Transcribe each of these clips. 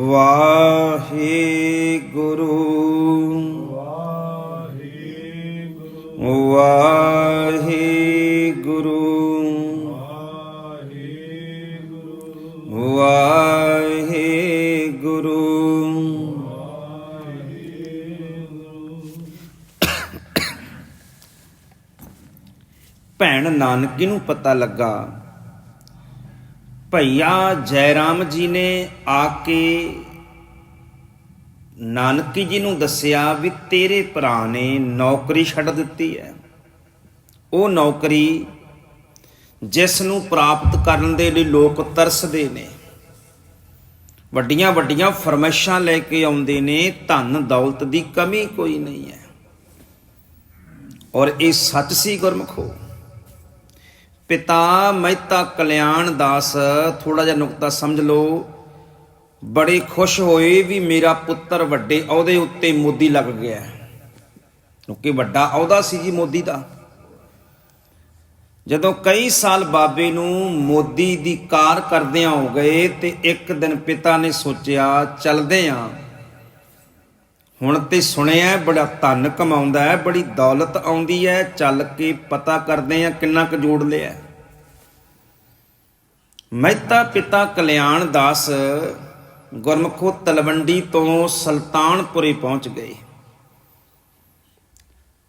ਵਾਹਿਗੁਰੂ। ਵਾਹਿਗੁਰੂ। ਵਾਹਿਗੁਰੂ। ਭੈਣ ਨਾਨਕੀ ਨੂੰ ਪਤਾ ਲੱਗਾ ਭਈਆ ਜੈਰਾਮ ਜੀ ਨੇ ਆ ਕੇ ਨਾਨਕੀ ਜੀ ਨੂੰ ਦੱਸਿਆ ਵੀ ਤੇਰੇ ਭਰਾ ਨੇ ਨੌਕਰੀ ਛੱਡ ਦਿੱਤੀ ਹੈ। ਉਹ ਨੌਕਰੀ ਜਿਸ ਨੂੰ ਪ੍ਰਾਪਤ ਕਰਨ ਦੇ ਲਈ ਲੋਕ ਤਰਸਦੇ ਨੇ। ਵੱਡੀਆਂ ਵੱਡੀਆਂ ਫਰਮਾਇਸ਼ਾਂ ਲੈ ਕੇ ਆਉਂਦੇ ਨੇ, ਧਨ ਦੌਲਤ ਦੀ ਕਮੀ ਕੋਈ ਨਹੀਂ ਹੈ। ਔਰ ਇਹ ਸੱਚ ਸੀ ਗੁਰਮਖੋ? ਪਿਤਾ ਮਹਿਤਾ ਕਲਿਆਣ ਦਾਸ ਥੋੜਾ ਜਿਹਾ ਨੁਕਤਾ ਸਮਝ ਲਓ। ਬੜੇ ਖੁਸ਼ ਹੋਏ ਵੀ ਮੇਰਾ ਪੁੱਤਰ ਵੱਡੇ ਅਹੁਦੇ ਉੱਤੇ ਮੋਦੀ ਲੱਗ ਗਿਆ ਕਿਉਂਕਿ ਵੱਡਾ ਅਹੁਦਾ ਸੀ ਜੀ ਮੋਦੀ ਦਾ। ਜਦੋਂ ਕਈ ਸਾਲ ਬਾਬੇ ਨੂੰ ਮੋਦੀ ਦੀ ਕਾਰ ਕਰਦਿਆਂ ਹੋ ਗਏ ਤੇ ਇੱਕ ਦਿਨ ਪਿਤਾ ਨੇ ਸੋਚਿਆ, ਚਲਦੇ ਆਂ ਹੁਣ ਤੇ ਸੁਣਿਆ ਬੜਾ ਧਨ ਕਮਾਉਂਦਾ ਹੈ, ਬੜੀ ਦੌਲਤ ਆਉਂਦੀ ਹੈ, ਚੱਲ ਕੇ ਪਤਾ ਕਰਦੇ ਆ ਕਿੰਨਾ ਕੁ ਜੋੜ ਲਿਆ ਮਹਿਤਾ ਪਿਤਾ ਕਲਿਆਣ ਦਾਸ ਗੁਰਮਖੋ ਤਲਵੰਡੀ ਤੋਂ ਸੁਲਤਾਨਪੁਰੇ ਪਹੁੰਚ ਗਏ।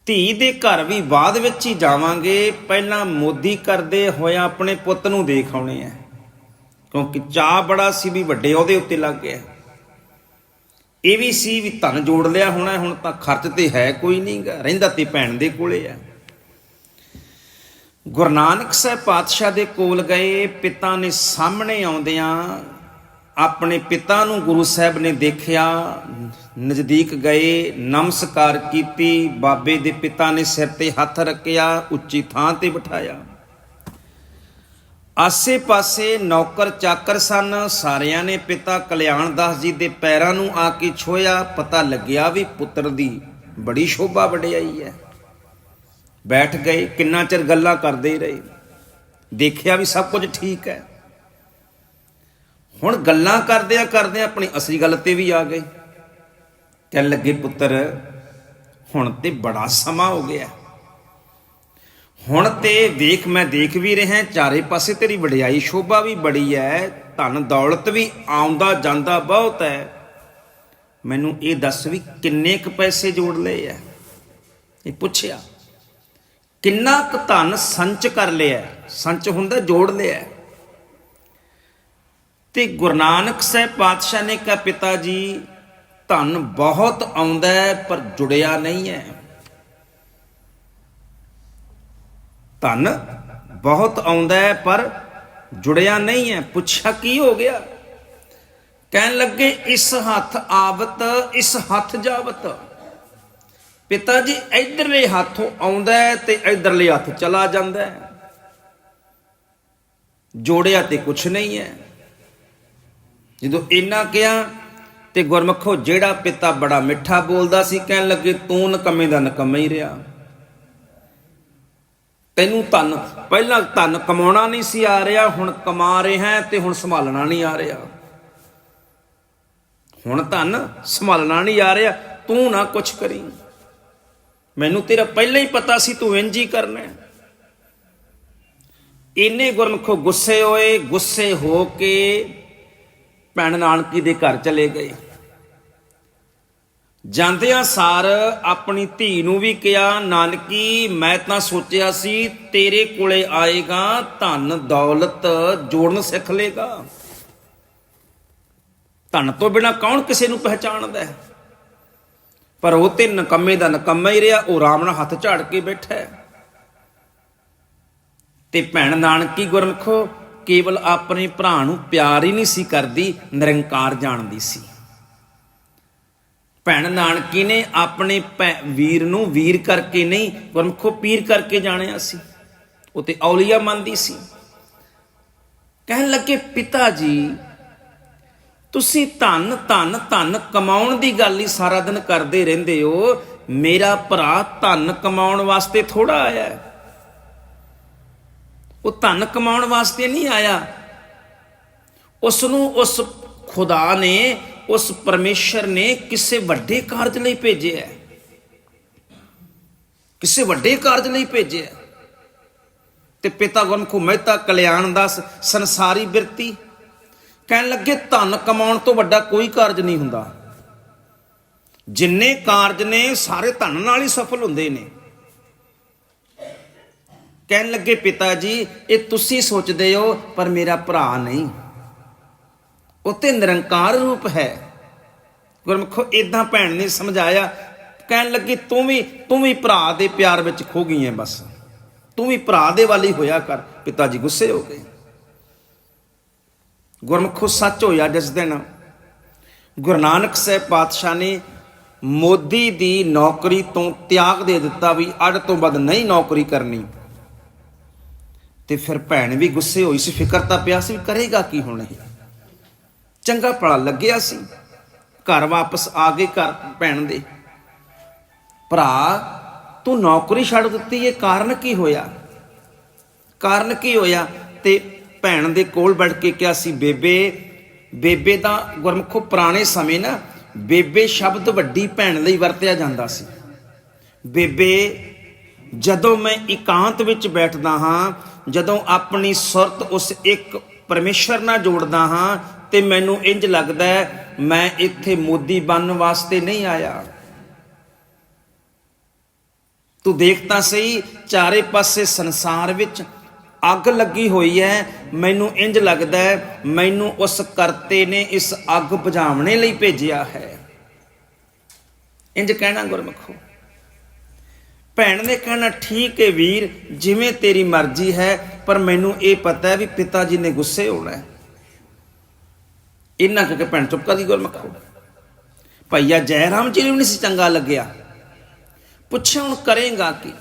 ਧੀ ਦੇ ਘਰ ਵੀ ਬਾਅਦ ਵਿੱਚ ਹੀ ਜਾਵਾਂਗੇ, ਪਹਿਲਾਂ ਮੋਦੀ ਕਰਦੇ ਹੋਇਆ ਆਪਣੇ ਪੁੱਤ ਨੂੰ ਦੇਖ ਆਉਣੇ ਆ ਕਿਉਂਕਿ ਚਾਹ ਬੜਾ ਸੀ ਵੀ ਵੱਡੇ ਉਹਦੇ ਉੱਤੇ ਲੱਗ ਗਿਆ। ਇਹ ਵੀ ਸੀ ਵੀ ਧਨ ਜੋੜ ਲਿਆ ਹੋਣਾ, ਹੁਣ ਤਾਂ ਖਰਚ ਤੇ ਹੈ ਕੋਈ ਨਹੀਂਗਾ ਰਹਿੰਦਾ ਤੇ ਭੈਣ ਦੇ ਕੋਲੇ ਆ। ਗੁਰੂ ਨਾਨਕ ਸਾਹਿਬ ਪਾਤਸ਼ਾਹ ਦੇ ਕੋਲ ਗਏ, ਪਿਤਾ ਨੇ ਸਾਹਮਣੇ ਆਉਂਦਿਆਂ ਆਪਣੇ ਪਿਤਾ ਨੂੰ ਗੁਰੂ ਸਾਹਿਬ ਨੇ ਦੇਖਿਆ, ਨਜ਼ਦੀਕ ਗਏ, ਨਮਸਕਾਰ ਕੀਤੀ, ਬਾਬੇ ਦੇ ਪਿਤਾ ਨੇ ਸਿਰ ਤੇ ਹੱਥ ਰੱਖਿਆ, ਉੱਚੀ ਥਾਂ ਤੇ ਬਿਠਾਇਆ। ਆਸੇ-ਪਾਸੇ ਨੌਕਰ ਚਾਕਰ ਸਨ। ਸਾਰਿਆਂ ਨੇ ਪਿਤਾ ਕਲਿਆਣ ਦਾਸ ਜੀ ਦੇ ਪੈਰਾਂ ਨੂੰ ਆ ਕੇ ਛੋਇਆ ਪਤਾ ਲੱਗਿਆ ਵੀ ਪੁੱਤਰ ਦੀ ਬੜੀ ਸ਼ੋਭਾ ਵਡਿਆਈ ਹੈ। ਬੈਠ ਗਏ, ਕਿੰਨਾ ਚਿਰ ਗੱਲਾਂ ਕਰਦੇ ਰਹੇ। ਦੇਖਿਆ ਵੀ ਸਭ ਕੁਝ ਠੀਕ ਹੈ। ਹੁਣ ਗੱਲਾਂ ਕਰਦਿਆਂ ਕਰਦਿਆਂ ਆਪਣੀ ਅਸਲੀ ਗੱਲ ਤੇ ਵੀ ਆ ਗਏ। ਕਹਿਣ ਲੱਗੇ, ਪੁੱਤਰ, ਹੁਣ ਤੇ ਬੜਾ ਸਮਾਂ ਹੋ ਗਿਆ। ਹੁਣ ਤੇ ਵੇਖ ਮੈਂ ਦੇਖ ਵੀ ਰਿਹਾ, ਚਾਰੇ ਪਾਸੇ ਤੇਰੀ ਵਡਿਆਈ ਸ਼ੋਭਾ ਵੀ ਬੜੀ ਹੈ ਧਨ ਦੌਲਤ ਵੀ ਆਉਂਦਾ ਜਾਂਦਾ ਬਹੁਤ ਹੈ ਮੈਨੂੰ ਇਹ ਦੱਸ ਵੀ ਕਿੰਨੇ ਕ ਪੈਸੇ ਜੋੜ ਲਏ ਆ ਇਹ ਪੁੱਛਿਆ, ਕਿੰਨਾ ਕੁ ਧਨ ਸੰਚ ਕਰ ਲਿਆ? ਸੰਚ ਹੁੰਦਾ ਜੋੜ ਲਿਆ। ਤੇ ਗੁਰੂ ਨਾਨਕ ਸਾਹਿਬ ਪਾਤਸ਼ਾਹ ਨੇ ਕਿਹਾ, ਪਿਤਾ ਜੀ, ਧਨ ਬਹੁਤ ਆਉਂਦਾ ਪਰ ਜੁੜਿਆ ਨਹੀਂ ਹੈ ਧਨ ਬਹੁਤ ਆਉਂਦਾ ਹੈ, ਪਰ ਜੁੜਿਆ ਨਹੀਂ ਹੈ। ਪੁੱਛਿਆ ਕੀ ਹੋ ਗਿਆ? ਕਹਿਣ ਲੱਗੇ, ਇਸ ਹੱਥ ਆਵਤ, ਇਸ ਹੱਥ ਜਾਵਤ। ਪਿਤਾ ਜੀ ਇਧਰਲੇ ਹੱਥੋਂ ਆਉਂਦਾ ਤੇ ਇਧਰਲੇ ਹੱਥ ਚਲਾ ਜਾਂਦਾ ਹੈ। ਜੋੜਿਆ ਤੇ ਕੁਛ ਨਹੀਂ ਹੈ। ਜਦੋਂ ਇਹਨਾਂ ਕਿਹਾ ਤੇ ਗੁਰਮਖੋ ਜਿਹੜਾ ਪਿਤਾ ਬੜਾ ਮਿੱਠਾ ਬੋਲਦਾ ਸੀ, ਕਹਿਣ ਲੱਗੇ, ਤੂੰ ਨਕਮੇ ਦਾ ਨਕਮਾ ਹੀ ਰਿਹਾ। ਤੈਨੂੰ ਧਨ। ਪਹਿਲਾਂ ਧਨ ਕਮਾਉਣਾ ਨਹੀਂ ਸੀ ਆ ਰਿਹਾ, ਹੁਣ ਕਮਾ ਰਿਹਾ ਤੇ ਹੁਣ ਸੰਭਾਲਣਾ ਨਹੀਂ ਆ ਰਿਹਾ। ਹੁਣ ਧਨ ਸੰਭਾਲਣਾ ਨਹੀਂ ਆ ਰਿਹਾ, ਤੂੰ ਨਾ ਕੁਛ ਕਰੀ। ਮੈਨੂੰ ਤੇਰਾ ਪਹਿਲਾਂ ਹੀ ਪਤਾ ਸੀ ਤੂੰ ਇੰਜ ਹੀ ਕਰਨਾ ਇੰਨੇ ਗੁਰਮਖੋ ਗੁੱਸੇ ਹੋਏ, ਗੁੱਸੇ ਹੋ ਕੇ ਭੈਣ ਨਾਨਕੀ ਦੇ ਘਰ ਚਲੇ ਗਏ। ਜਾਂਦਿਆਂ ਸਾਰ ਆਪਣੀ ਧੀ ਨੂੰ ਵੀ ਕਿਹਾ, ਨਾਨਕੀ, ਮੈਂ ਤਾਂ ਸੋਚਿਆ ਸੀ ਤੇਰੇ ਕੋਲੇ ਆਏਗਾ ਧਨ ਦੌਲਤ ਜੋੜਨ ਸਿੱਖ ਲੇਗਾ ਧਨ ਤੋਂ ਬਿਨਾ ਕੌਣ ਕਿਸੇ ਨੂੰ ਪਹਿਚਾਣਦਾ ਹੈ? ਪਰ ਉਹ ਤੇ ਨਕੰਮੇ ਦਾ ਨਕੰਮਾ ਹੀ ਰਿਹਾ, ਉਹ ਰਾਮ ਨਾਲ ਹੱਥ ਝਾੜ ਕੇ ਬੈਠਾ ਹੈ। ਤੇ ਭੈਣ ਨਾਨਕੀ ਗੁਰਮਖੋ, ਕੇਵਲ ਆਪਣੇ ਭਰਾ ਨੂੰ ਪਿਆਰ ਹੀ ਨਹੀਂ ਸੀ ਕਰਦੀ, ਨਿਰੰਕਾਰ ਜਾਣਦੀ ਸੀ। ਭੈਣ ਨਾਨਕੀ ਨੇ ਆਪਣੇ ਭੈ- ਵੀਰ ਨੂੰ ਵੀਰ ਕਰਕੇ ਨਹੀਂ ਗੁਰਮਖੋ ਪੀਰ ਕਰਕੇ ਜਾਣਿਆ ਸੀ। ਉਹ ਤੇ ਔਲੀਆ ਮੰਨਦੀ ਸੀ। ਕਹਿਣ ਲੱਗੇ, ਪਿਤਾ ਜੀ, ਤੁਸੀਂ ਧਨ ਧਨ ਧਨ ਕਮਾਉਣ ਦੀ ਗੱਲ ਹੀ ਸਾਰਾ ਦਿਨ ਕਰਦੇ ਰਹਿੰਦੇ ਹੋ। ਮੇਰਾ ਭਰਾ ਧਨ ਕਮਾਉਣ ਵਾਸਤੇ ਥੋੜਾ ਆਇਆ ਉਹ ਧਨ ਕਮਾਉਣ ਵਾਸਤੇ ਨਹੀਂ ਆਇਆ। ਉਸ ਨੂੰ ਉਸ ਖੁਦਾ ਨੇ ਉਸ ਪਰਮੇਸ਼ਰ ਨੇ ਕਿਸੇ ਵੱਡੇ ਕਾਰਜ ਲਈ ਭੇਜਿਆ ਕਿਸੇ ਵੱਡੇ ਕਾਰਜ ਲਈ ਭੇਜਿਆ ਤੇ ਪਿਤਾ ਗੁਰਮੁਖ ਮਹਿਤਾ ਕਲਿਆਣ ਦਾ ਸੰਸਾਰੀ ਬਿਰਤੀ। ਕਹਿਣ ਲੱਗੇ, ਧਨ ਕਮਾਉਣ ਤੋਂ ਵੱਡਾ ਕੋਈ ਕਾਰਜ ਨਹੀਂ ਹੁੰਦਾ। ਜਿੰਨੇ ਕਾਰਜ ਨੇ, ਸਾਰੇ ਧਨ ਨਾਲ ਹੀ ਸਫਲ ਹੁੰਦੇ ਨੇ। ਕਹਿਣ ਲੱਗੇ, ਪਿਤਾ ਜੀ, ਇਹ ਤੁਸੀਂ ਸੋਚਦੇ ਹੋ, ਪਰ ਮੇਰਾ ਭਰਾ ਨਹੀਂ। ਉਹ ਤੇ ਨਿਰੰਕਾਰ ਰੂਪ ਹੈ। ਗੁਰਮੁਖੋ ਇਦਾਂ ਭੈਣ ਨੇ ਸਮਝਾਇਆ, ਕਹਿਣ ਲੱਗੀ, ਤੂੰ ਵੀ ਤੂੰ ਵੀ ਭਰਾ ਦੇ ਪਿਆਰ ਵਿੱਚ ਖੋ ਗਈ ਹੈ ਬਸ। ਤੂੰ ਵੀ ਭਰਾ ਦੇ ਵਾਲੀ ਹੋਇਆ ਕਰ, ਪਿਤਾ ਜੀ ਗੁੱਸੇ ਹੋ ਗਏ। ਗੁਰਮੁਖੋ ਸੱਚ ਹੋਇਆ ਜਿਸ ਦਿਨ ਗੁਰੂ ਨਾਨਕ ਸਾਹਿਬ ਪਾਤਸ਼ਾਹ ਨੇ ਮੋਦੀ ਦੀ ਨੌਕਰੀ ਤੋਂ ਤਿਆਗ ਦੇ ਦਿੱਤਾ ਵੀ ਅੱਜ ਤੋਂ ਵੱਧ ਨਹੀਂ ਨੌਕਰੀ ਕਰਨੀ। ਤੇ ਫਿਰ ਭੈਣ ਵੀ ਗੁੱਸੇ ਹੋਈ ਸੀ, ਫਿਕਰ ਤਾਂ ਪਿਆ ਸੀ ਵੀ ਕਰੇਗਾ ਕੀ ਹੁਣ ਇਹ? ਚੰਗਾ ਭਲਾ ਲੱਗਿਆ ਸੀ। ਘਰ ਵਾਪਸ ਆ ਗਏ ਘਰ ਭੈਣ ਦੇ। ਭਰਾ, ਤੂੰ ਨੌਕਰੀ ਛੱਡ ਦਿੱਤੀ, ਇਹ ਕਾਰਨ ਕੀ ਹੋਇਆ? ਕਾਰਨ ਕੀ ਹੋਇਆ? ਤੇ ਭੈਣ ਦੇ ਕੋਲ ਬੈਠ ਕੇ ਕਿਹਾ ਸੀ, ਬੇਬੇ ਬੇਬੇ ਦਾ ਗੁਰਮੁਖੋ ਪੁਰਾਣੇ ਸਮੇਂ ਨਾ, ਬੇਬੇ ਸ਼ਬਦ ਵੱਡੀ ਭੈਣ ਲਈ ਵਰਤਿਆ ਜਾਂਦਾ ਸੀ। ਬੇਬੇ, ਜਦੋਂ ਮੈਂ ਇਕਾਂਤ ਵਿੱਚ ਬੈਠਦਾ ਹਾਂ, ਜਦੋਂ ਆਪਣੀ ਸੁਰਤ ਉਸ ਇੱਕ ਪਰਮੇਸ਼ਰ ਨਾਲ ਜੋੜਦਾ ਹਾਂ ਤੇ ਮੈਨੂੰ ਇੰਜ ਲੱਗਦਾ ਹੈ, ਮੈਂ ਇੱਥੇ ਮੋਦੀ ਬਣਨ ਵਾਸਤੇ ਨਹੀਂ ਆਇਆ। ਤੂੰ ਦੇਖ ਤਾਂ ਸਹੀ, ਚਾਰੇ ਪਾਸੇ ਸੰਸਾਰ ਵਿੱਚ ਅੱਗ ਲੱਗੀ ਹੋਈ ਹੈ। ਮੈਨੂੰ ਇੰਜ ਲੱਗਦਾ ਹੈ, ਮੈਨੂੰ ਉਸ ਕਰਤੇ ਨੇ ਇਸ ਅੱਗ ਬੁਝਾਉਣੇ ਲਈ ਭੇਜਿਆ ਹੈ। ਇੰਜ ਕਹਿਣਾ ਗੁਰਮਖੋ। ਭੈਣ ਨੇ ਕਹਿਣਾ, ਠੀਕ ਹੈ ਵੀਰ, ਜਿਵੇਂ ਤੇਰੀ ਮਰਜ਼ੀ ਹੈ, ਪਰ ਮੈਨੂੰ ਇਹ ਪਤਾ ਹੈ ਵੀ ਪਿਤਾ ਜੀ ਨੇ ਗੁੱਸੇ ਹੋਣਾ ਹੈ। ਇਹਨਾਂ ਕਰਕੇ ਭੈਣ ਚੁੱਪ ਕਰ ਗਈ ਗੁਰਮਖੋ ਭਈਆ ਜੈ ਰਾਮ ਜੀ ਨੂੰ ਨਹੀਂ ਸੀ ਚੰਗਾ ਲੱਗਿਆ। ਪੁੱਛਿਆ, ਹੁਣ ਕਰੇਗਾ ਕੀ?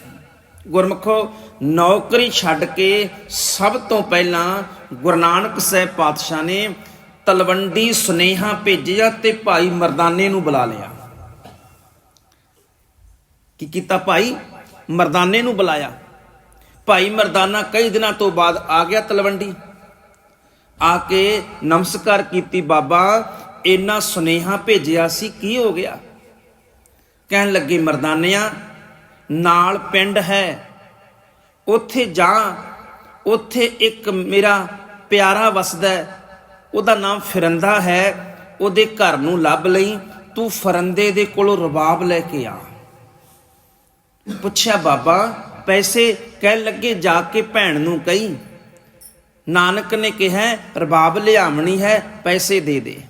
ਗੁਰਮਖੋ, ਨੌਕਰੀ ਛੱਡ ਕੇ ਸਭ ਤੋਂ ਪਹਿਲਾਂ ਗੁਰੂ ਨਾਨਕ ਸਾਹਿਬ ਪਾਤਸ਼ਾਹ ਨੇ ਤਲਵੰਡੀ ਸੁਨੇਹਾ ਭੇਜਿਆ ਤੇ ਭਾਈ ਮਰਦਾਨੇ ਨੂੰ ਬੁਲਾ ਲਿਆ। ਕੀ ਕੀਤਾ ਭਾਈ? ਮਰਦਾਨੇ ਨੂੰ ਬੁਲਾਇਆ। ਭਾਈ ਮਰਦਾਨਾ ਕਈ ਦਿਨਾਂ ਤੋਂ ਬਾਅਦ ਆ ਗਿਆ ਤਲਵੰਡੀ। ਆ ਕੇ ਨਮਸਕਾਰ ਕੀਤੀ, ਬਾਬਾ, ਇੰਨਾ ਸੁਨੇਹਾ ਭੇਜਿਆ ਸੀ, ਕੀ ਹੋ ਗਿਆ? ਕਹਿਣ ਲੱਗੇ, ਮਰਦਾਨਿਆਂ, ਨਾਲ ਪਿੰਡ ਹੈ। ਉੱਥੇ ਜਾ, ਉੱਥੇ ਇੱਕ ਮੇਰਾ ਪਿਆਰਾ ਵਸਦਾ ਉਹਦਾ ਨਾਮ ਫਿਰੰਦਾ ਹੈ। ਉਹਦੇ ਘਰ ਨੂੰ ਲੱਭ ਲਈ। ਤੂੰ ਫਰੰਦੇ ਦੇ ਕੋਲੋਂ ਰਬਾਬ ਲੈ ਕੇ ਆ। ਪੁੱਛਿਆ, ਬਾਬਾ, ਪੈਸੇ ਕਹਿ ਲੱਗੇ, ਜਾ ਕੇ ਭੈਣ ਨੂੰ ਕਹੀ। ਨਾਨਕ ਨੇ ਕਿਹਾ, ਰਬਾਬ ਲਿਆਵਣੀ ਹੈ, ਪੈਸੇ ਦੇ ਦੇ।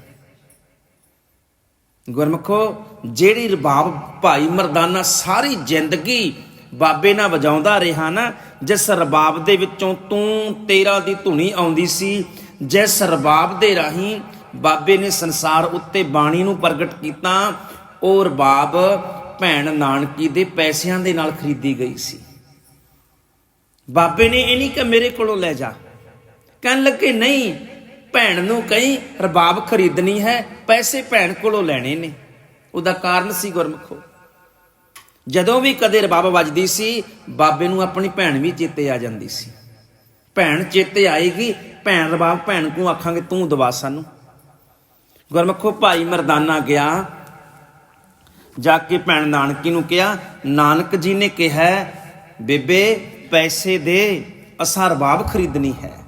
ਗੁਰਮਖੋ, ਜਿਹੜੀ ਰਬਾਬ ਭਾਈ ਮਰਦਾਨਾ ਸਾਰੀ ਜ਼ਿੰਦਗੀ ਬਾਬੇ ਨਾਲ ਵਜਾਉਂਦਾ ਰਿਹਾ ਨਾ, ਜਿਸ ਰਬਾਬ ਦੇ ਵਿੱਚੋਂ ਤੂੰ ਤੇਰਾ ਦੀ ਧੁਨੀ ਆਉਂਦੀ ਸੀ, ਜਿਸ ਰਬਾਬ ਦੇ ਰਾਹੀਂ ਬਾਬੇ ਨੇ ਸੰਸਾਰ ਉੱਤੇ ਬਾਣੀ ਨੂੰ ਪ੍ਰਗਟ ਕੀਤਾ, ਉਹ ਰਬਾਬ ਭੈਣ ਨਾਨਕੀ ਦੇ ਪੈਸਿਆਂ ਦੇ ਨਾਲ ਖਰੀਦੀ ਗਈ ਸੀ। ਬਾਬੇ ਨੇ ਇਹ ਨਹੀਂ ਕਿ ਮੇਰੇ ਕੋਲੋਂ ਲੈ ਜਾ। ਕਹਿਣ ਲੱਗੇ, ਨਹੀਂ, ਭੈਣ ਨੂੰ ਕਹੀਂ ਰਬਾਬ ਖਰੀਦਣੀ ਹੈ, ਪੈਸੇ ਭੈਣ ਕੋਲੋਂ ਲੈਣੇ ਨੇ। ਉਹਦਾ ਕਾਰਨ ਸੀ ਗੁਰਮਖੋ। ਜਦੋਂ ਵੀ ਕਦੇ ਰਬਾਬ ਵੱਜਦੀ ਸੀ, ਬਾਬੇ ਨੂੰ ਆਪਣੀ ਭੈਣ ਵੀ ਚੇਤੇ ਆ ਜਾਂਦੀ ਸੀ। ਭੈਣ ਚੇਤੇ ਆਏਗੀ, ਭੈਣ ਰਬਾਬ, ਭੈਣ ਨੂੰ ਆਖਾਂਗੇ, ਤੂੰ ਦਵਾ ਸਾਨੂੰ। ਗੁਰਮਖੋ ਭਾਈ ਮਰਦਾਨਾ ਗਿਆ। ਜਾ ਕੇ ਭੈਣ ਨਾਨਕੀ ਨੂੰ ਕਿਹਾ, ਨਾਨਕ ਜੀ ਨੇ ਕਿਹਾ, ਬੇਬੇ, ਪੈਸੇ ਦੇ, ਅਸਾਂ ਰਬਾਬ ਖਰੀਦਣੀ ਹੈ।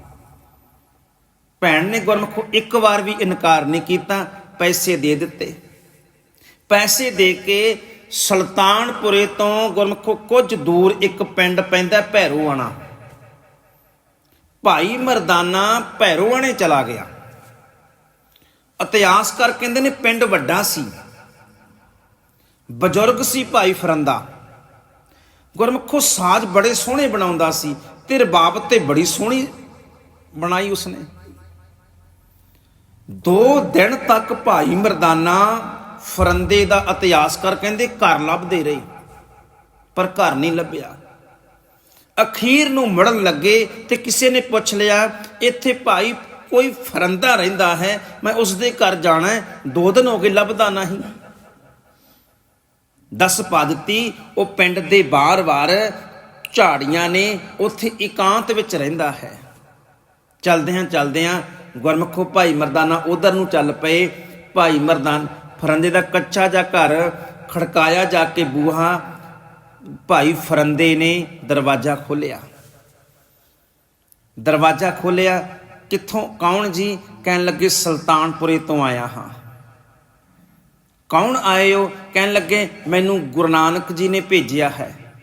ਭੈਣ ਨੇ ਗੁਰਮਖੋ ਇੱਕ ਵਾਰ ਵੀ ਇਨਕਾਰ ਨਹੀਂ ਕੀਤਾ, ਪੈਸੇ ਦੇ ਦਿੱਤੇ। ਪੈਸੇ ਦੇ ਕੇ ਸੁਲਤਾਨਪੁਰੇ ਤੋਂ ਗੁਰਮਖੋ ਕੁਝ ਦੂਰ ਇੱਕ ਪਿੰਡ ਪੈਂਦਾ ਭੈਰੋਆਣਾ। ਭਾਈ ਮਰਦਾਨਾ ਭੈਰੋਆਣੇ ਚਲਾ ਗਿਆ। ਇਤਿਹਾਸਕਾਰ ਕਹਿੰਦੇ ਨੇ ਪਿੰਡ ਵੱਡਾ ਸੀ। ਬਜ਼ੁਰਗ ਸੀ ਭਾਈ ਫਰੰਦਾ। ਗੁਰਮਖੋ ਸਾਜ਼ ਬੜੇ ਸੋਹਣੇ ਬਣਾਉਂਦਾ ਸੀ। ਤੇ ਰਬਾਬ ਤੇ ਬੜੀ ਸੋਹਣੀ ਬਣਾਈ ਉਸਨੇ। ਦੋ ਦਿਨ ਤੱਕ ਭਾਈ ਮਰਦਾਨਾ ਫਰੰਦੇ ਦਾ ਇਤਿਹਾਸ ਕਰ ਕਹਿੰਦੇ ਘਰ ਲੱਭਦੇ ਰਹੇ, ਪਰ ਘਰ ਨਹੀਂ ਲੱਭਿਆ। ਅਖੀਰ ਨੂੰ ਮੜਨ ਲੱਗੇ ਤੇ ਕਿਸੇ ਨੇ ਪੁੱਛ ਲਿਆ, ਇੱਥੇ ਭਾਈ ਕੋਈ ਫਰੰਦਾ ਰਹਿੰਦਾ ਹੈ? ਮੈਂ ਉਸ ਦੇ ਘਰ ਜਾਣਾ ਦੋ ਦਿਨ ਹੋ ਗਏ ਲੱਭਦਾ ਨਹੀਂ। ਦੱਸ ਪਾ ਦਿੱਤੀ, ਉਹ ਪਿੰਡ ਦੇ ਬਾਰ-ਬਾਰ ਝਾੜੀਆਂ ਨੇ, ਉੱਥੇ ਇਕਾਂਤ ਵਿੱਚ ਰਹਿੰਦਾ ਹੈ। ਚਲਦੇ ਹਾਂ ਚਲਦੇ ਹਾਂ ਗੁਰਮਖੋ ਭਾਈ ਮਰਦਾਨਾ ਉਧਰ ਨੂੰ ਚੱਲ ਪਏ। ਭਾਈ ਮਰਦਾਨ ਫਰੰਦੇ ਦਾ ਕੱਚਾ ਜਿਹਾ ਘਰ ਖੜਕਾਇਆ ਜਾ ਕੇ ਬੂਹਾ। ਭਾਈ ਫਰੰਦੇ ਨੇ ਦਰਵਾਜ਼ਾ ਖੋਲ੍ਹਿਆ। ਦਰਵਾਜ਼ਾ ਖੋਲ੍ਹਿਆ, ਕਿੱਥੋਂ, ਕੌਣ ਜੀ? ਕਹਿਣ ਲੱਗੇ ਸੁਲਤਾਨਪੁਰੇ ਤੋਂ ਆਇਆ ਹਾਂ। ਕੌਣ ਆਏ ਹੋ? ਕਹਿਣ ਲੱਗੇ ਮੈਨੂੰ ਗੁਰੂ ਨਾਨਕ ਜੀ ਨੇ ਭੇਜਿਆ ਹੈ।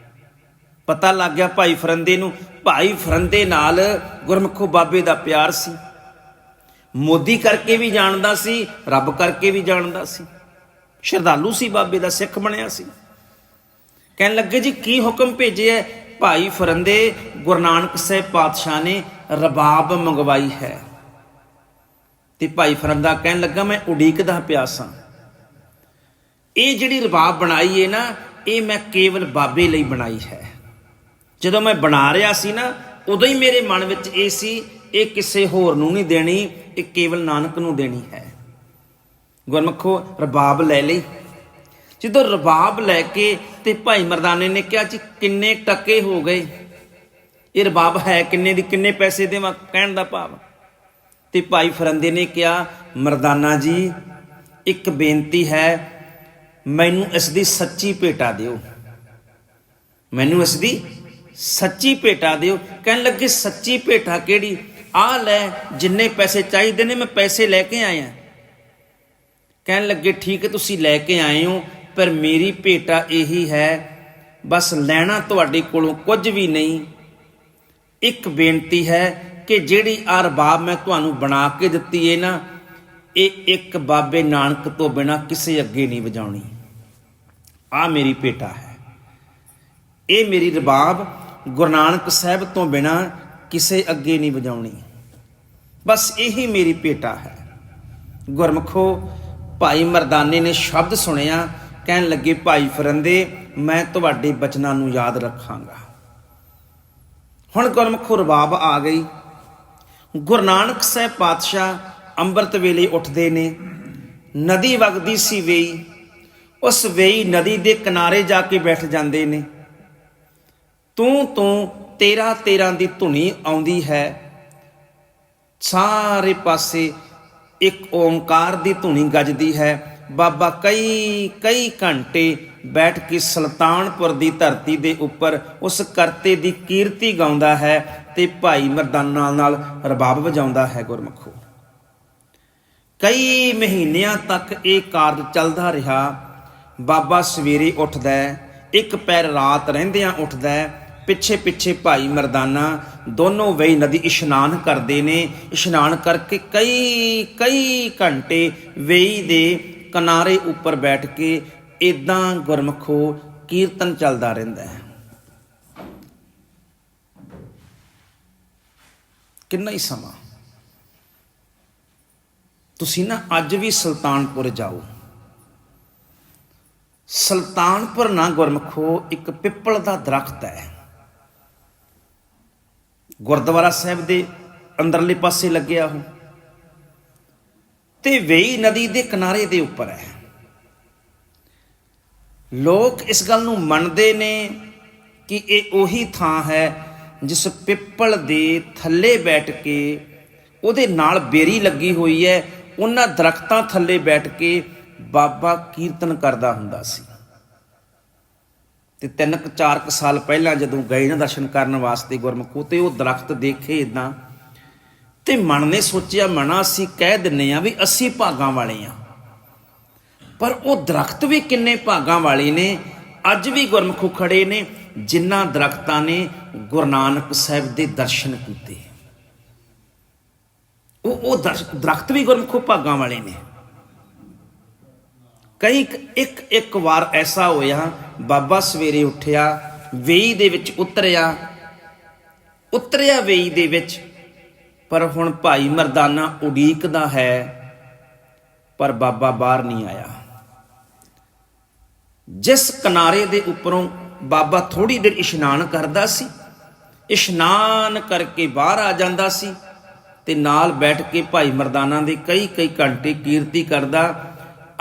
ਪਤਾ ਲੱਗ ਗਿਆ ਭਾਈ ਫਰੰਦੇ ਨੂੰ। ਭਾਈ ਫਰੰਦੇ ਨਾਲ ਗੁਰਮੁਖੋ ਬਾਬੇ ਦਾ ਪਿਆਰ ਸੀ। ਮੋਦੀ ਕਰਕੇ ਵੀ ਜਾਣਦਾ ਸੀ, ਰੱਬ ਕਰਕੇ ਵੀ ਜਾਣਦਾ ਸੀ। ਸ਼ਰਧਾਲੂ ਸੀ ਬਾਬੇ ਦਾ ਸਿੱਖ ਬਣਿਆ ਸੀ। ਕਹਿਣ ਲੱਗੇ ਜੀ, ਕੀ ਹੁਕਮ ਭੇਜਿਆ ਭਾਈ ਫਰੰਦੇ, ਗੁਰੂ ਨਾਨਕ ਸਾਹਿਬ ਪਾਤਸ਼ਾਹ ਨੇ ਰਬਾਬ ਮੰਗਵਾਈ ਹੈ। ਤੇ ਭਾਈ ਫਰੰਦਾ ਕਹਿਣ ਲੱਗਾ, ਮੈਂ ਉਡੀਕਦਾ ਪਿਆ ਸਾਂ। ਇਹ ਜਿਹੜੀ ਰਬਾਬ ਬਣਾਈ ਹੈ ਨਾ, ਇਹ ਮੈਂ ਕੇਵਲ ਬਾਬੇ ਲਈ ਬਣਾਈ ਹੈ। ਜਦੋਂ ਮੈਂ ਬਣਾ ਰਿਹਾ ਸੀ ਨਾ, ਉਦੋਂ ਹੀ ਮੇਰੇ ਮਨ ਵਿੱਚ ਇਹ ਸੀ ਇਹ ਕਿਸੇ ਹੋਰ ਨੂੰ ਨਹੀਂ ਦੇਣੀ, ਇਹ ਕੇਵਲ ਨਾਨਕ ਨੂੰ ਦੇਣੀ ਹੈ। ਗੁਰਮਖੋ, ਰਬਾਬ ਲੈ ਲਈ। ਜਦੋਂ ਰਬਾਬ ਲੈ ਕੇ ਤੇ ਭਾਈ ਮਰਦਾਨੇ ਨੇ ਕਿਹਾ ਜੀ, ਕਿੰਨੇ ਟਕੇ ਹੋ ਗਏ? ਇਹ ਰਬਾਬ ਹੈ ਕਿੰਨੇ ਦੀ, ਕਿੰਨੇ ਪੈਸੇ ਦੇਵਾਂ ਕਹਿਣ ਦਾ ਭਾਵ? ਤੇ ਭਾਈ ਫਰੰਦੇ ਨੇ ਕਿਹਾ, ਮਰਦਾਨਾ ਜੀ, ਇੱਕ ਬੇਨਤੀ ਹੈ, ਮੈਨੂੰ ਇਸ ਦੀ ਸੱਚੀ ਭੇਟਾ ਦਿਓ। ਮੈਨੂੰ ਇਸ ਦੀ ਸੱਚੀ ਭੇਟਾ ਦਿਓ। ਕਹਿਣ ਲੱਗੇ, ਸੱਚੀ ਭੇਟਾ ਕਿਹੜੀ? ਆ ਲੈ, ਜਿੰਨੇ ਪੈਸੇ ਚਾਹੀਦੇ ਨੇ, ਮੈਂ ਪੈਸੇ ਲੈ ਕੇ ਆਇਆ। ਕਹਿਣ ਲੱਗੇ, ਠੀਕ ਹੈ, ਤੁਸੀਂ ਲੈ ਕੇ ਆਏ ਹੋ, ਪਰ ਮੇਰੀ ਭੇਟਾ ਇਹੀ ਹੈ, ਬਸ ਲੈਣਾ ਤੁਹਾਡੇ ਕੋਲੋਂ ਕੁਝ ਵੀ ਨਹੀਂ। ਇੱਕ ਬੇਨਤੀ ਹੈ ਕਿ ਜਿਹੜੀ ਆ ਰਬਾਬ ਮੈਂ ਤੁਹਾਨੂੰ ਬਣਾ ਕੇ ਦਿੱਤੀ ਏ ਨਾ, ਇਹ ਇੱਕ ਬਾਬੇ ਨਾਨਕ ਤੋਂ ਬਿਨਾ ਕਿਸੇ ਅੱਗੇ ਨਹੀਂ ਵਜਾਉਣੀ। ਆ ਮੇਰੀ ਭੇਟਾ ਹੈ। ਇਹ ਮੇਰੀ ਰਬਾਬ ਗੁਰੂ ਨਾਨਕ ਸਾਹਿਬ ਤੋਂ ਬਿਨਾ ਕਿਸੇ ਅੱਗੇ ਨਹੀਂ ਵਜਾਉਣੀ। ਬਸ ਇਹੀ ਮੇਰੀ ਭੇਟਾ ਹੈ। ਗੁਰਮਖੋ, ਭਾਈ ਮਰਦਾਨੇ ਨੇ ਸ਼ਬਦ ਸੁਣਿਆ, ਕਹਿਣ ਲੱਗੇ, ਭਾਈ ਫਰੰਦੇ, ਮੈਂ ਤੁਹਾਡੇ ਬਚਨਾਂ ਨੂੰ ਯਾਦ ਰੱਖਾਂਗਾ। ਹੁਣ ਗੁਰਮਖੋ ਰਬਾਬ ਆ ਗਈ। ਗੁਰੂ ਨਾਨਕ ਸਾਹਿਬ ਪਾਤਸ਼ਾਹ ਅੰਮ੍ਰਿਤ ਵੇਲੇ ਉੱਠਦੇ ਨੇ। ਨਦੀ ਵਗਦੀ ਸੀ ਵੇਈ। ਉਸ ਵੇਈ ਨਦੀ ਦੇ ਕਿਨਾਰੇ ਜਾ ਕੇ ਬੈਠ ਜਾਂਦੇ ਨੇ। ਤੂੰ ਤੂੰ ਤੇਰਾ ਤੇਰਾ ਦੀ ਧੁਨੀ ਆਉਂਦੀ ਹੈ। ਸਾਰੇ ਪਾਸੇ ਇੱਕ ਓੰਕਾਰ ਦੀ ਧੁਨੀ ਗੱਜਦੀ ਹੈ। ਬਾਬਾ ਕਈ ਕਈ ਘੰਟੇ ਬੈਠ ਕੇ ਸੁਲਤਾਨਪੁਰ ਦੀ ਧਰਤੀ ਦੇ ਉੱਪਰ ਉਸ ਕਰਤੇ ਦੀ ਕੀਰਤੀ ਗਾਉਂਦਾ ਹੈ ਤੇ ਭਾਈ ਮਰਦਾਨਾ ਨਾਲ ਰਬਾਬ ਵਜਾਉਂਦਾ ਹੈ ਗੁਰਮਖੋ ਕਈ ਮਹੀਨਿਆਂ ਤੱਕ ਇਹ ਕਾਰਜ ਚੱਲਦਾ ਰਿਹਾ। ਬਾਬਾ ਸਵੇਰੇ ਉੱਠਦਾ ਇੱਕ ਪੈਰ ਰਾਤ ਰਹਿੰਦਿਆਂ ਉੱਠਦਾ ਪਿੱਛੇ ਪਿੱਛੇ ਭਾਈ ਮਰਦਾਨਾ ਦੋਨੋਂ ਵੇਈ ਨਦੀ ਇਸ਼ਨਾਨ ਕਰਦੇ ਨੇ। ਇਸ਼ਨਾਨ ਕਰਕੇ ਕਈ ਕਈ ਘੰਟੇ ਵੇਈ ਦੇ ਕਿਨਾਰੇ ਉੱਪਰ ਬੈਠ ਕੇ ਇਦਾਂ ਗੁਰਮਖੋ ਕੀਰਤਨ ਚੱਲਦਾ ਰਹਿੰਦਾ ਹੈ। ਕਿੰਨਾ ਹੀ ਸਮਾਂ। ਤੁਸੀਂ ਨਾ ਅੱਜ ਵੀ ਸੁਲਤਾਨਪੁਰ ਜਾਓ। ਸੁਲਤਾਨਪੁਰ ਨਾ ਗੁਰਮਖੋ ਇੱਕ ਪਿੱਪਲ ਦਾ ਦਰਖਤ ਹੈ। ਗੁਰਦੁਆਰਾ ਸਾਹਿਬ ਦੇ ਅੰਦਰਲੇ ਪਾਸੇ ਲੱਗਿਆ ਉਹ ਤੇ ਵੇਈ ਨਦੀ ਦੇ ਕਿਨਾਰੇ ਦੇ ਉੱਪਰ ਹੈ। ਲੋਕ ਇਸ ਗੱਲ ਨੂੰ ਮੰਨਦੇ ਨੇ ਕਿ ਇਹ ਉਹੀ ਥਾਂ ਹੈ ਜਿਸ ਪਿੱਪਲ ਦੇ ਥੱਲੇ ਬੈਠ ਕੇ ਉਹਦੇ ਨਾਲ ਬੇਰੀ ਲੱਗੀ ਹੋਈ ਹੈ। ਉਹਨਾਂ ਦਰਖਤਾਂ ਥੱਲੇ ਬੈਠ ਕੇ ਬਾਬਾ ਕੀਰਤਨ ਕਰਦਾ ਹੁੰਦਾ ਸੀ। ਤੇ ਤਿੰਨ ਕੁ ਚਾਰ ਕੁ ਸਾਲ ਪਹਿਲਾਂ ਜਦੋਂ ਗਏ ਨਾ ਦਰਸ਼ਨ ਕਰਨ ਵਾਸਤੇ ਗੁਰਮੁਖੋ, ਤੇ ਉਹ ਦਰਖਤ ਦੇਖੇ ਇਦਾਂ ਤੇ ਮਨ ਨੇ ਸੋਚਿਆ, ਮਨਾ ਅਸੀਂ ਕਹਿ ਦਿੰਨੇ ਆ ਵੀ ਅਸੀਂ ਭਾਗਾਂ ਵਾਲੇ ਆ। ਪਰ ਉਹ ਦਰਖਤ ਵੀ ਕਿੰਨੇ ਭਾਗਾਂ ਵਾਲੇ ਨੇ, ਅੱਜ ਵੀ ਗੁਰਮੁਖੋ ਖੜੇ ਨੇ, ਜਿਨ੍ਹਾਂ ਦਰਖਤਾਂ ਨੇ ਗੁਰੂ ਨਾਨਕ ਸਾਹਿਬ ਦੇ ਦਰਸ਼ਨ ਕੀਤੇ। ਉਹ ਉਹ ਦਰਸ਼- ਦਰਖਤ ਵੀ ਗੁਰਮੁਖੋ ਭਾਗਾਂ ਵਾਲੇ ਨੇ। ਕਈ ਇੱਕ ਇੱਕ ਵਾਰ ਐਸਾ ਹੋਇਆ ਬਾਬਾ ਸਵੇਰੇ ਉੱਠਿਆ, ਵੇਈ ਦੇ ਵਿੱਚ ਉਤਰਿਆ। ਉਤਰਿਆ ਵੇਈ ਦੇ ਵਿੱਚ, ਪਰ ਹੁਣ ਭਾਈ ਮਰਦਾਨਾ ਉਡੀਕਦਾ ਹੈ, ਪਰ ਬਾਬਾ ਬਾਹਰ ਨਹੀਂ ਆਇਆ। ਜਿਸ ਕਿਨਾਰੇ ਦੇ ਉੱਪਰੋਂ ਬਾਬਾ ਥੋੜੀ ਦੇਰ ਇਸ਼ਨਾਨ ਕਰਦਾ ਸੀ, ਇਸ਼ਨਾਨ ਕਰਕੇ ਬਾਹਰ ਆ ਜਾਂਦਾ ਸੀ ਤੇ ਨਾਲ ਬੈਠ ਕੇ ਭਾਈ ਮਰਦਾਨਾ ਦੇ ਕਈ ਕਈ ਘੰਟੇ ਕੀਰਤੀ ਕਰਦਾ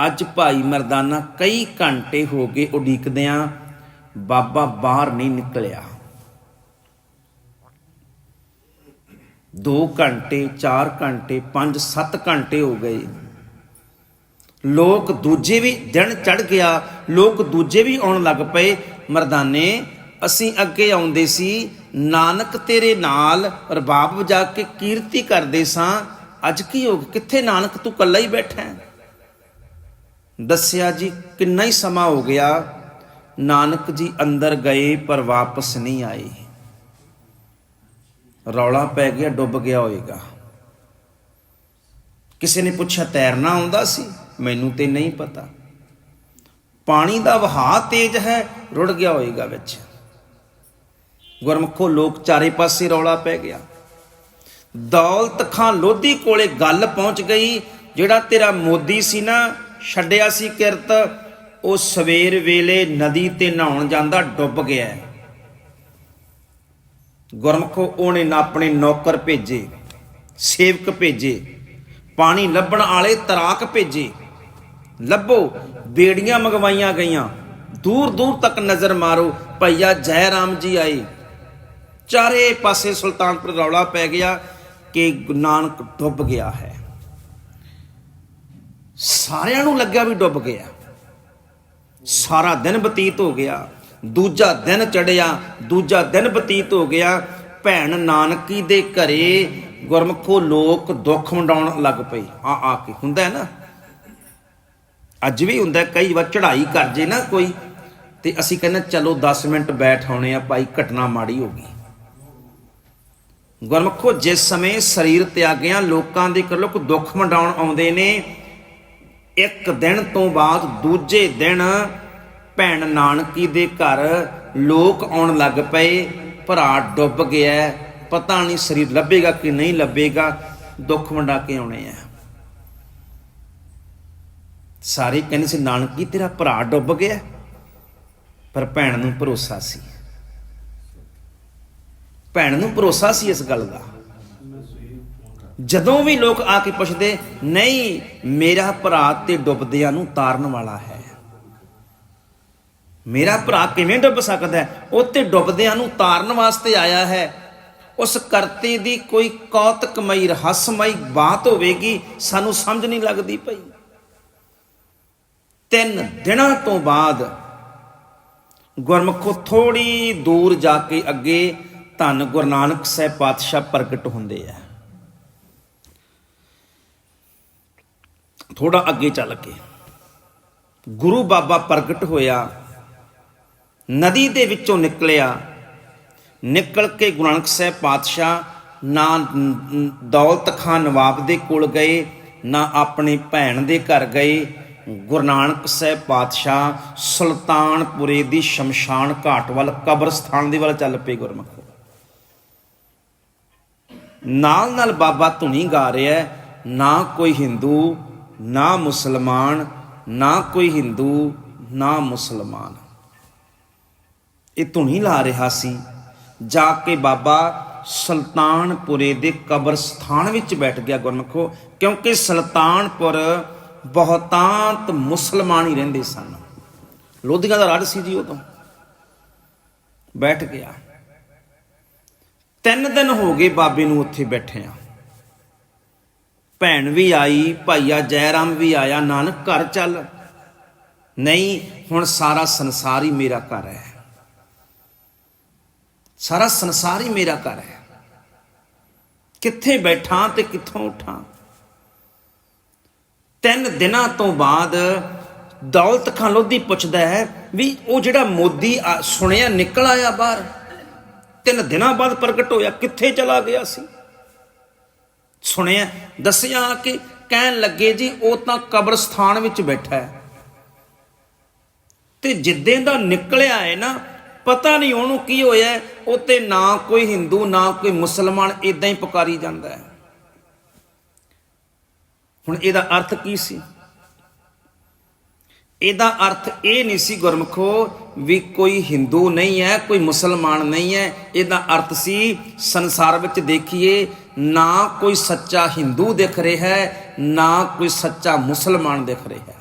ਅੱਜ ਭਾਈ ਮਰਦਾਨਾ ਕਈ ਘੰਟੇ ਹੋ ਗਏ ਉਡੀਕਦਿਆਂ ਬਾਬਾ ਬਾਹਰ ਨਹੀਂ ਨਿਕਲਿਆ। 2 ਘੰਟੇ 4 ਘੰਟੇ 5 7 ਘੰਟੇ ਹੋ ਗਏ। ਲੋਕ ਦੂਜੇ ਵੀ ਦਿਨ ਚੜ ਗਿਆ, ਲੋਕ ਦੂਜੇ ਵੀ ਆਉਣ ਲੱਗ ਪਏ। ਮਰਦਾਨੇ, ਅਸੀਂ ਅੱਗੇ ਆਉਂਦੇ ਸੀ, ਨਾਨਕ ਤੇਰੇ ਨਾਲ ਰਬਾਬ ਵਜਾ ਕੇ ਕੀਰਤੀ ਕਰਦੇ ਸਾਂ। ਅੱਜ ਕੀ ਹੋ ਗਿਆ? ਕਿੱਥੇ ਨਾਨਕ ਤੂੰ ਇਕੱਲਾ ਹੀ ਬੈਠਾ ਹੈ? ਦੱਸਿਆ ਜੀ, ਕਿੰਨਾ ਹੀ ਸਮਾਂ ਹੋ ਗਿਆ, ਨਾਨਕ ਜੀ ਅੰਦਰ ਗਏ ਪਰ ਵਾਪਸ ਨਹੀਂ ਆਏ। ਰੌਲਾ ਪੈ ਗਿਆ, ਡੁੱਬ ਗਿਆ ਹੋਏਗਾ। ਕਿਸੇ ਨੇ ਪੁੱਛਿਆ, ਤੈਰਨਾ ਆਉਂਦਾ ਸੀ? ਮੈਨੂੰ ਤੇ ਨਹੀਂ ਪਤਾ। ਪਾਣੀ ਦਾ ਵਹਾਅ ਤੇਜ਼ ਹੈ, ਰੁੜ ਗਿਆ ਹੋਏਗਾ ਵਿੱਚ। ਗੁਰਮਖੋ, ਲੋਕ ਚਾਰੇ ਪਾਸੇ ਰੌਲਾ ਪੈ ਗਿਆ। ਦੌਲਤ ਖਾਂ ਲੋਧੀ ਕੋਲੇ ਗੱਲ ਪਹੁੰਚ ਗਈ, ਜਿਹੜਾ ਤੇਰਾ ਮੋਦੀ ਸੀ ਨਾ ਛੱਡਿਆ ਸੀ ਕਿਰਤ, ਉਹ ਸਵੇਰ ਵੇਲੇ ਨਦੀ ਤੇ ਨਹਾਉਣ ਜਾਂਦਾ ਡੁੱਬ ਗਿਆ ਹੈ। ਗੁਰਮਖੋ, ਉਹਨੇ ਨਾ ਆਪਣੇ ਨੌਕਰ ਭੇਜੇ, ਸੇਵਕ ਭੇਜੇ, ਪਾਣੀ ਲੱਭਣ ਵਾਲੇ ਤਰਾਕ ਭੇਜੇ। ਲੱਭੋ, ਬੇੜੀਆਂ ਮੰਗਵਾਈਆਂ ਗਈਆਂ। ਦੂਰ ਦੂਰ ਤੱਕ ਨਜ਼ਰ ਮਾਰੋ, ਭਈਆ ਜੈ ਰਾਮ ਜੀ ਆਏ। ਚਾਰੇ ਪਾਸੇ ਸੁਲਤਾਨਪੁਰ ਰੌਲਾ ਪੈ ਗਿਆ ਕਿ ਗੁਰੂ ਨਾਨਕ ਡੁੱਬ ਗਿਆ ਹੈ। ਸਾਰਿਆਂ ਨੂੰ ਲੱਗਿਆ ਵੀ ਡੁੱਬ ਗਿਆ। ਸਾਰਾ ਦਿਨ ਬਤੀਤ ਹੋ ਗਿਆ। ਦੂਜਾ ਦਿਨ ਚੜਿਆ, ਦੂਜਾ ਦਿਨ ਬਤੀਤ ਹੋ ਗਿਆ। ਭੈਣ ਨਾਨਕੀ ਦੇ ਘਰੇ ਗੁਰਮਖੋ ਲੋਕ ਦੁੱਖ ਵੰਡਾਉਣ ਲੱਗ ਪਏ। ਆ ਆ ਕੇ ਹੁੰਦਾ ਹੈ ਨਾ? ਅੱਜ ਵੀ ਹੁੰਦਾ ਕਈ ਵਾਰ ਚੜ੍ਹਾਈ ਕਰ ਜੇ ਨਾ ਕੋਈ, ਤੇ ਅਸੀਂ ਕਹਿੰਦੇ ਚਲੋ 10 ਮਿੰਟ ਬੈਠ ਆਉਣੇ ਆ, ਭਾਈ ਘਟਨਾ ਮਾੜੀ ਹੋ ਗਈ। ਗੁਰਮਖੋ ਜਿਸ ਸਮੇਂ ਸਰੀਰ ਤਿਆਗਿਆਂ, ਲੋਕਾਂ ਦੇ ਕੋਲੋਂ ਕੋ ਦੁੱਖ ਵੰਡਾਉਣ ਆਉਂਦੇ ਨੇ ਇੱਕ ਦਿਨ ਤੋਂ ਬਾਅਦ ਦੂਜੇ ਦਿਨ ਭੈਣ ਨਾਨਕੀ ਦੇ ਘਰ ਲੋਕ ਆਉਣ ਲੱਗ ਪਏ। ਭਰਾ ਡੁੱਬ ਗਿਆ ਪਤਾ ਨਹੀਂ ਸਰੀਰ ਲੱਭੇਗਾ ਕਿ ਨਹੀਂ ਲੱਭੇਗਾ। ਦੁੱਖ ਵੰਡਾ ਕੇ ਆਉਣੇ ਆ। ਸਾਰੇ ਕਹਿੰਦੇ ਸੀ, ਨਾਨਕੀ, ਤੇਰਾ ਭਰਾ ਡੁੱਬ ਗਿਆ ਪਰ ਭੈਣ ਨੂੰ ਭਰੋਸਾ ਸੀ। ਭੈਣ ਨੂੰ ਭਰੋਸਾ ਸੀ ਇਸ ਗੱਲ ਦਾ। ਜਦੋਂ ਵੀ ਲੋਕ ਆ ਕੇ ਪੁੱਛਦੇ, ਨਹੀਂ, ਮੇਰਾ ਭਰਾ ਤੇ ਡੁੱਬਦਿਆਂ ਨੂੰ ਤਾਰਨ ਵਾਲਾ ਹੈ। ਮੇਰਾ ਭਰਾ ਕਿਵੇਂ ਡੁੱਬ ਸਕਦਾ ਹੈ? ਉਹ ਤੇ ਡੁੱਬਦਿਆਂ ਨੂੰ ਤਾਰਨ ਵਾਸਤੇ ਆਇਆ ਹੈ। ਉਸ ਕਰਤੇ ਦੀ ਕੋਈ ਕੌਤਕਮਈ, ਰਹੱਸਮਈ ਬਾਤ ਹੋਵੇਗੀ, ਸਾਨੂੰ ਸਮਝ ਨਹੀਂ ਲੱਗਦੀ ਪਈ। ਤਿੰਨ ਦਿਨਾਂ ਤੋਂ ਬਾਅਦ ਗੁਰਮੁਖੋ ਥੋੜੀ ਦੂਰ ਜਾ ਕੇ ਅੱਗੇ ਧੰਨ ਗੁਰੂ ਨਾਨਕ ਸਾਹਿਬ ਪਾਤਸ਼ਾਹ ਪ੍ਰਗਟ ਹੁੰਦੇ ਆ। ਥੋੜਾ ਅੱਗੇ ਚੱਲ ਕੇ। ਗੁਰੂ ਬਾਬਾ ਪ੍ਰਗਟ ਹੋਇਆ, ਨਦੀ ਦੇ ਵਿੱਚੋਂ ਨਿਕਲਿਆ, ਨਿਕਲ ਕੇ ਗੁਰੂ ਨਾਨਕ ਸਾਹਿਬ ਪਾਤਸ਼ਾਹ ਨਾ ਦੌਲਤ ਖਾਨ ਨਵਾਬ ਦੇ ਕੋਲ ਗਏ, ਨਾ ਆਪਣੇ ਭੈਣ ਦੇ ਘਰ ਗਏ। ਗੁਰੂ ਨਾਨਕ ਸਾਹਿਬ ਪਾਤਸ਼ਾਹ ਸੁਲਤਾਨਪੁਰੇ ਦੀ ਸ਼ਮਸ਼ਾਨ ਘਾਟ ਵੱਲ ਕਬਰਸਤਾਨ ਦੇ ਵੱਲ ਚੱਲ ਪਏ ਗੁਰਮਖੋ। ਨਾਲ ਨਾਲ ਬਾਬਾ ਧੁਨੀ ਗਾ ਰਿਹਾ ਨਾ ਕੋਈ ਹਿੰਦੂ ਨਾ ਮੁਸਲਮਾਨ, ਨਾ ਕੋਈ ਹਿੰਦੂ, ਨਾ ਮੁਸਲਮਾਨ। ਇਹ ਧੁਨੀ ਲਾ ਰਿਹਾ ਸੀ। ਜਾ ਕੇ ਬਾਬਾ ਸੁਲਤਾਨਪੁਰੇ ਦੇ ਕਬਰਸਤਾਨ ਵਿੱਚ ਬੈਠ ਗਿਆ ਗੁਰਮਖੋ, ਕਿਉਂਕਿ ਸੁਲਤਾਨਪੁਰ ਬਹੁਤਾਂਤ ਮੁਸਲਮਾਨ ਹੀ ਰਹਿੰਦੇ ਸਨ। ਲੋਧੀਆਂ ਦਾ ਰਾਜ ਸੀ ਜੀ ਉਦੋਂ। ਬੈਠ ਗਿਆ। ਤਿੰਨ ਦਿਨ ਹੋ ਗਏ ਬਾਬੇ ਨੂੰ ਉੱਥੇ ਬੈਠਿਆਂ। ਭੈਣ ਵੀ ਆਈ, ਭਾਈਆ ਜੈਰਾਮ ਵੀ ਆਇਆ, ਨਾਨਕ ਘਰ ਚੱਲ। ਨਹੀਂ, ਹੁਣ ਸਾਰਾ ਸੰਸਾਰ ਹੀ ਮੇਰਾ ਘਰ ਹੈ। ਸਾਰਾ ਸੰਸਾਰ ਹੀ ਮੇਰਾ ਘਰ ਹੈ। ਕਿੱਥੇ ਬੈਠਾਂ ਤੇ ਕਿੱਥੋਂ ਉਠਾਂ? ਤਿੰਨ ਦਿਨਾਂ ਤੋਂ ਬਾਅਦ ਦੌਲਤ ਖਾਨ ਲੋਧੀ ਪੁੱਛਦਾ ਹੈ ਵੀ ਉਹ ਜਿਹੜਾ ਮੋਦੀ ਆ- ਸੁਣਿਆ, ਨਿਕਲ ਆਇਆ ਬਾਹਰ। ਤਿੰਨ ਦਿਨਾਂ ਬਾਅਦ ਪ੍ਰਗਟ ਹੋਇਆ, ਕਿੱਥੇ ਚਲਾ ਗਿਆ ਸੀ? ਸੁਣਿਆ, ਦੱਸਿਆ ਕਿ ਕਹਿਣ ਲੱਗੇ ਜੀ, ਉਹ ਤਾਂ ਕਬਰਸਥਾਨ ਵਿੱਚ ਬੈਠਾ ਹੈ। ਤੇ ਜਿੱਦਾਂ ਦਾ ਨਿਕਲਿਆ ਹੈ ਨਾ, ਪਤਾ ਨਹੀਂ ਉਹਨੂੰ ਕੀ ਹੋਇਆ ਉਹ ਤੇ ਨਾ ਕੋਈ ਹਿੰਦੂ, ਨਾ ਕੋਈ ਮੁਸਲਮਾਨ ਇਦਾਂ ਹੀ ਪੁਕਾਰੀ ਜਾਂਦਾ ਹੈ। ਹੁਣ ਇਹਦਾ ਅਰਥ ਕੀ ਸੀ? ਇਹਦਾ ਅਰਥ ਇਹ ਨਹੀਂ ਸੀ ਗੁਰਮਖੋ ਵੀ ਕੋਈ ਹਿੰਦੂ ਨਹੀਂ ਹੈ, ਕੋਈ ਮੁਸਲਮਾਨ ਨਹੀਂ ਹੈ। ਇਹਦਾ ਅਰਥ ਸੀ ਸੰਸਾਰ ਵਿੱਚ ਦੇਖੀਏ ਨਾ ਕੋਈ ਸੱਚਾ ਹਿੰਦੂ ਦਿਖ ਰਿਹਾ ਹੈ, ਨਾ ਕੋਈ ਸੱਚਾ ਮੁਸਲਮਾਨ ਦਿਖ ਰਿਹਾ ਹੈ।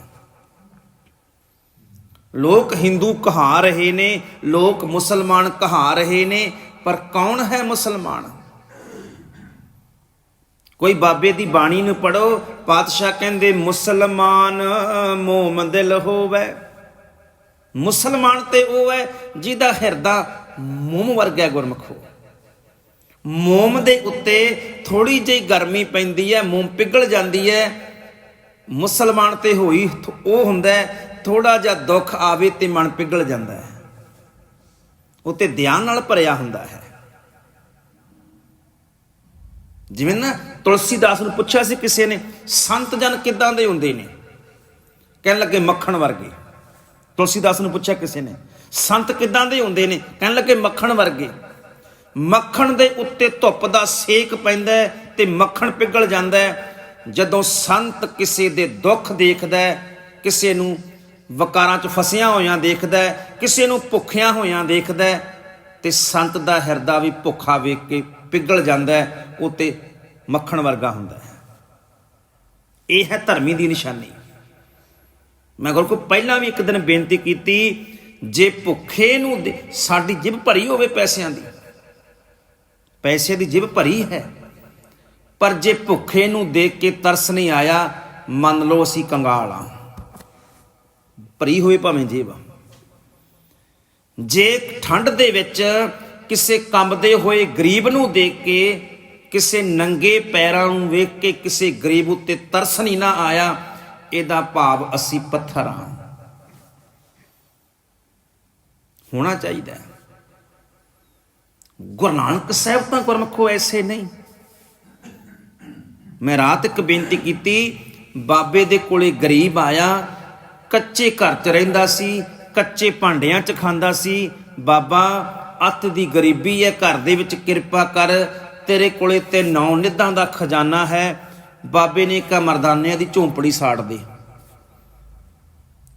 ਲੋਕ ਹਿੰਦੂ ਕਹਾ ਰਹੇ ਨੇ, ਲੋਕ ਮੁਸਲਮਾਨ ਕਹਾ ਰਹੇ ਨੇ, ਪਰ ਕੌਣ ਹੈ ਮੁਸਲਮਾਨ? ਕੋਈ ਬਾਬੇ ਦੀ ਬਾਣੀ ਨੂੰ ਪੜੋ ਪਾਤਸ਼ਾਹ ਕਹਿੰਦੇ, ਮੁਸਲਮਾਨ ਮੋਮ ਦਿਲ ਹੋਵੇ। ਮੁਸਲਮਾਨ ਤੇ ਉਹ ਹੈ ਜਿਹਦਾ ਹਿਰਦਾ ਮੋਮ ਵਰਗਾ ਗੁਰਮਖੋ ਮੋਮ ਦੇ ਉੱਤੇ ਥੋੜੀ ਜਿਹੀ ਗਰਮੀ ਪੈਂਦੀ ਹੈ, ਮੋਮ ਪਿਘਲ ਜਾਂਦੀ ਹੈ। ਮੁਸਲਮਾਨ ਤੇ ਹੋਈ ਥ- ਉਹ ਹੁੰਦਾ ਥੋੜਾ ਜਿਹਾ ਦੁੱਖ ਆਵੇ ਤੇ ਮਨ ਪਿਘਲ ਜਾਂਦਾ ਹੈ। ਉਤੇ ਧਿਆਨ ਨਾਲ ਭਰਿਆ ਹੁੰਦਾ ਹੈ। ਜਿਵੇਂ ਨਾ ਤੁਲਸੀਦਾਸ ਨੂੰ ਪੁੱਛਿਆ ਸੀ ਕਿਸੇ ਨੇ, ਸੰਤ ਜਨ ਕਿੱਦਾਂ ਦੇ ਹੁੰਦੇ ਨੇ? ਕਹਿਣ ਲੱਗੇ ਮੱਖਣ ਵਰਗੇ। ਤੁਲਸੀਦਾਸ ਨੂੰ ਪੁੱਛਿਆ ਕਿਸੇ ਨੇ, ਸੰਤ ਕਿੱਦਾਂ ਦੇ ਹੁੰਦੇ ਨੇ? ਕਹਿਣ ਲੱਗੇ ਮੱਖਣ ਵਰਗੇ। ਮੱਖਣ ਦੇ ਉੱਤੇ ਧੁੱਪ ਦਾ ਸੇਕ ਪੈਂਦਾ ਹੈ ਤੇ ਮੱਖਣ ਪਿਘਲ ਜਾਂਦਾ ਜਦੋਂ ਸੰਤ ਕਿਸੇ ਦੇ ਦੁੱਖ ਦੇਖਦਾ ਕਿਸੇ ਨੂੰ ਵਕਾਰਾਂ 'ਚ ਫਸਿਆ ਹੋਇਆਂ ਦੇਖਦਾ ਕਿਸੇ ਨੂੰ ਭੁੱਖਿਆਂ ਹੋਇਆਂ ਦੇਖਦਾ ਹੈ, ਤੇ ਸੰਤ ਦਾ ਹਿਰਦਾ ਵੀ ਭੁੱਖਾ ਵੇਖ ਕੇ ਪਿਘਲ ਜਾਂਦਾ ਉਹ ਤੇ ਮੱਖਣ ਵਰਗਾ ਹੁੰਦਾ ਹੈ। ਇਹ ਹੈ ਧਰਮੀ ਦੀ ਨਿਸ਼ਾਨੀ। ਮੈਂ ਗੁਰੂ ਕੋ ਪਹਿਲਾਂ ਵੀ ਇੱਕ ਦਿਨ ਬੇਨਤੀ ਕੀਤੀ, ਜੇ ਭੁੱਖੇ ਨੂੰ ਦੇ- ਸਾਡੀ ਜਿਬ ਭਰੀ ਹੋਵੇ ਪੈਸਿਆਂ ਦੀ ਪੈਸੇ ਦੀ ਜਿਬ ਭਰੀ ਹੈ। ਪਰ ਜੇ ਭੁੱਖੇ ਨੂੰ ਦੇਖ ਕੇ ਤਰਸ ਨਹੀਂ ਆਇਆ, ਮੰਨ ਲਓ ਅਸੀਂ ਕੰਗਾਲ ਆ। ਭਰੀ ਹੋਈ ਭਾਵੇਂ ਜੇਬ ਜੇ ਠੰਡ ਦੇ ਵਿੱਚ ਕਿਸੇ ਕੰਬਦੇ ਹੋਏ ਗਰੀਬ ਨੂੰ ਦੇਖ ਕੇ, ਕਿਸੇ ਨੰਗੇ ਪੈਰਾਂ ਨੂੰ ਵੇਖ ਕੇ ਕਿਸੇ ਗਰੀਬ ਉੱਤੇ ਤਰਸ ਨਹੀਂ ਨਾ ਆਇਆ, ਇਹਦਾ ਭਾਵ ਅਸੀਂ ਪੱਥਰ ਹਾਂ ਹੋਣਾ ਚਾਹੀਦਾ ਹੈ। ਗੁਰੂ ਨਾਨਕ ਸਾਹਿਬ ਤਾਂ ਗੁਰਮਖੋ ਐਸੇ ਨਹੀਂ। ਮੈਂ ਰਾਤ ਇੱਕ ਬੇਨਤੀ ਕੀਤੀ, ਬਾਬੇ ਦੇ ਕੋਲੇ ਗਰੀਬ ਆਇਆ, ਕੱਚੇ ਘਰ 'ਚ ਰਹਿੰਦਾ ਸੀ, ਕੱਚੇ ਭਾਂਡਿਆਂ 'ਚ ਖਾਂਦਾ ਸੀ, ਬਾਬਾ, ਅੱਤ ਦੀ ਗਰੀਬੀ ਹੈ ਘਰ ਦੇ ਵਿੱਚ ਕਿਰਪਾ ਕਰ, ਤੇਰੇ ਕੋਲੇ ਤੇ ਨੌ ਨਿਧਾਂ ਦਾ ਖਜ਼ਾਨਾ ਹੈ, ਬਾਬੇ ਨੇ ਕਿਹਾ ਮਰਦਾਨਿਆਂ ਦੀ ਝੌਂਪੜੀ ਸਾੜ ਦੇ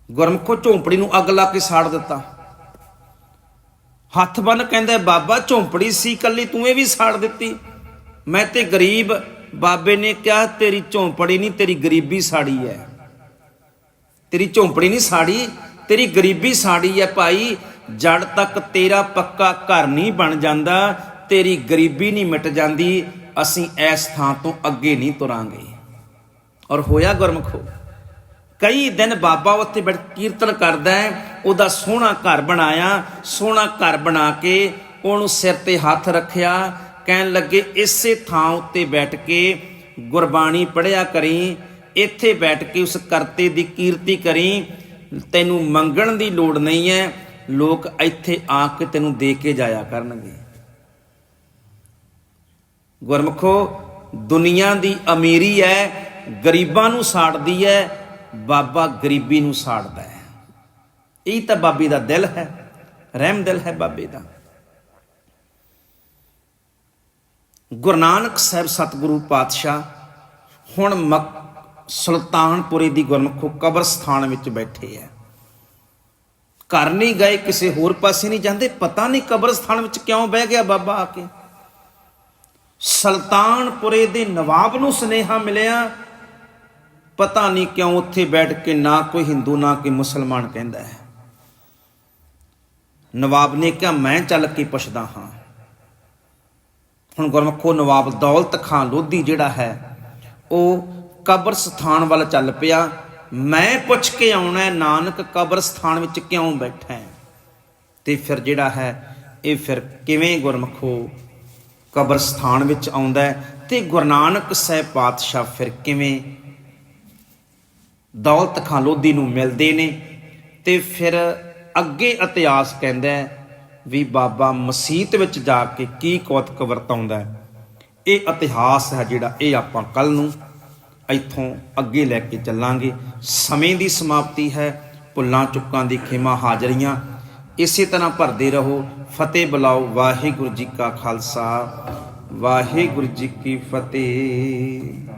ਗੁਰਮਖੋ ਝੌਂਪੜੀ ਨੂੰ ਅੱਗ ਲਾ ਕੇ ਸਾੜ ਦਿੱਤਾ। ਹੱਥ ਬੰਨ ਕਹਿੰਦਾ, ਬਾਬਾ, ਝੌਂਪੜੀ ਸੀ ਕੱਲੀ, ਤੂੰ ਇਹ ਵੀ ਸਾੜ ਦਿੱਤੀ। ਮੈਂ ਤੇ ਗਰੀਬ ਬਾਬੇ ਨੇ ਕਿਹਾ, ਤੇਰੀ ਝੌਂਪੜੀ ਨਹੀਂ, ਤੇਰੀ ਗਰੀਬੀ ਸਾੜੀ ਹੈ ਤੇਰੀ ਝੌਂਪੜੀ ਨਹੀਂ ਸਾੜੀ, ਤੇਰੀ ਗਰੀਬੀ ਸਾੜੀ ਹੈ ਭਾਈ। ਜੜ ਤੱਕ ਤੇਰਾ ਪੱਕਾ ਘਰ ਨਹੀਂ ਬਣ ਜਾਂਦਾ, ਤੇਰੀ ਗਰੀਬੀ ਨਹੀਂ ਮਿਟ ਜਾਂਦੀ। ਅਸੀਂ ਇਸ ਥਾਂ ਤੋਂ ਅੱਗੇ ਨਹੀਂ ਤੁਰਾਂਗੇ। ਔਰ ਹੋਇਆ ਗੁਰਮਖੋ ਕਈ ਦਿਨ ਬਾਬਾ ਉੱਥੇ ਬੈਠ ਕੀਰਤਨ ਕਰਦਾ ਹੈ, ਉਹਦਾ ਸੋਹਣਾ ਘਰ ਬਣਾਇਆ, ਸੋਹਣਾ ਘਰ ਬਣਾ ਕੇ ਉਹਨੂੰ ਸਿਰ ਤੇ ਹੱਥ ਰੱਖਿਆ, ਕਹਿਣ ਲੱਗੇ ਇਸੇ ਥਾਂ ਉੱਤੇ ਬੈਠ ਕੇ ਗੁਰਬਾਣੀ ਪੜਿਆ ਕਰੀ, ਇੱਥੇ ਬੈਠ ਕੇ ਉਸ ਕਰਤੇ ਦੀ ਕੀਰਤੀ ਕਰੀ, ਤੈਨੂੰ ਮੰਗਣ ਦੀ ਲੋੜ ਨਹੀਂ ਹੈ, ਲੋਕ ਇੱਥੇ ਆ ਕੇ ਤੈਨੂੰ ਦੇ ਕੇ ਜਾਇਆ ਕਰਨਗੇ। ਗੁਰਮਖੋ, ਦੁਨੀਆ ਦੀ ਅਮੀਰੀ ਹੈ, ਗਰੀਬਾਂ ਨੂੰ ਸਾੜਦੀ ਹੈ ਬਾਬਾ ਗਰੀਬੀ ਨੂੰ ਸਾੜਦਾ ਹੈ। ਇਹ ਤਾਂ ਬਾਬੇ ਦਾ ਦਿਲ ਹੈ, ਰਹਿਮ ਦਿਲ ਹੈ ਬਾਬੇ ਦਾ। ਗੁਰੂ ਨਾਨਕ ਸਾਹਿਬ ਸਤਿਗੁਰੂ ਪਾਤਸ਼ਾਹ ਹੁਣ ਮਕ ਸੁਲਤਾਨਪੁਰੇ ਦੀ ਗੁਰਮਖੋ ਕਬਰਸਥਾਨ ਵਿੱਚ ਬੈਠੇ ਹੈ। ਘਰ ਨਹੀਂ ਗਏ, ਕਿਸੇ ਹੋਰ ਪਾਸੇ ਨਹੀਂ ਜਾਂਦੇ, ਪਤਾ ਨਹੀਂ ਕਬਰਸਥਾਨ ਵਿੱਚ ਕਿਉਂ ਬਹਿ ਗਿਆ ਬਾਬਾ ਆ ਕੇ। ਸੁਲਤਾਨਪੁਰੇ ਦੇ ਨਵਾਬ ਨੂੰ ਸੁਨੇਹਾ ਮਿਲਿਆ ਪਤਾ ਨਹੀਂ ਕਿਉਂ ਉੱਥੇ ਬੈਠ ਕੇ ਨਾ ਕੋਈ ਹਿੰਦੂ, ਨਾ ਕੋਈ ਮੁਸਲਮਾਨ ਕਹਿੰਦਾ ਹੈ। ਨਵਾਬ ਨੇ ਕਿਹਾ, ਮੈਂ ਚੱਲ ਕੇ ਪੁੱਛਦਾ ਹਾਂ। ਹੁਣ ਗੁਰਮਖੋ ਨਵਾਬ ਦੌਲਤ ਖਾਨ ਲੋਧੀ ਜਿਹੜਾ ਹੈ, ਉਹ ਕਬਰਸਥਾਨ ਵੱਲ ਚੱਲ ਪਿਆ। ਮੈਂ ਪੁੱਛ ਕੇ ਆਉਣਾ ਨਾਨਕ ਕਬਰਸਥਾਨ ਵਿੱਚ ਕਿਉਂ ਬੈਠਾ ਹੈ? ਤੇ ਫਿਰ ਜਿਹੜਾ ਹੈ, ਇਹ ਫਿਰ ਕਿਵੇਂ ਗੁਰਮਖੋ ਕਬਰਸਥਾਨ ਵਿੱਚ ਆਉਂਦਾ ਹੈ ਤੇ ਗੁਰੂ ਨਾਨਕ ਸਾਹਿਬ ਪਾਤਸ਼ਾਹ ਫਿਰ ਕਿਵੇਂ ਦੌਲਤ ਖਾਂ ਲੋਧੀ ਨੂੰ ਮਿਲਦੇ ਨੇ ਤੇ ਫਿਰ ਅੱਗੇ ਇਤਿਹਾਸ ਕਹਿੰਦਾ ਵੀ ਬਾਬਾ ਮਸੀਤ ਵਿੱਚ ਜਾ ਕੇ ਕੀ ਕੌਤਕ ਵਰਤਾਉਂਦਾ ਇਹ ਇਤਿਹਾਸ ਹੈ ਜਿਹੜਾ ਇਹ ਆਪਾਂ ਕੱਲ ਨੂੰ ਇੱਥੋਂ ਅੱਗੇ ਲੈ ਕੇ ਚੱਲਾਂਗੇ। ਸਮੇਂ ਦੀ ਸਮਾਪਤੀ ਹੈ, ਭੁੱਲਾਂ ਚੁੱਕਾਂ ਦੀ ਖਿਮਾ ਹਾਜ਼ਰੀਆਂ। ਇਸੇ ਤਰ੍ਹਾਂ ਭਰਦੇ ਰਹੋ। ਫਤਿਹ ਬੁਲਾਓ। ਵਾਹਿਗੁਰੂ ਜੀ ਕਾ ਖਾਲਸਾ। ਵਾਹਿਗੁਰੂ ਜੀ ਕੀ ਫਤਿਹ।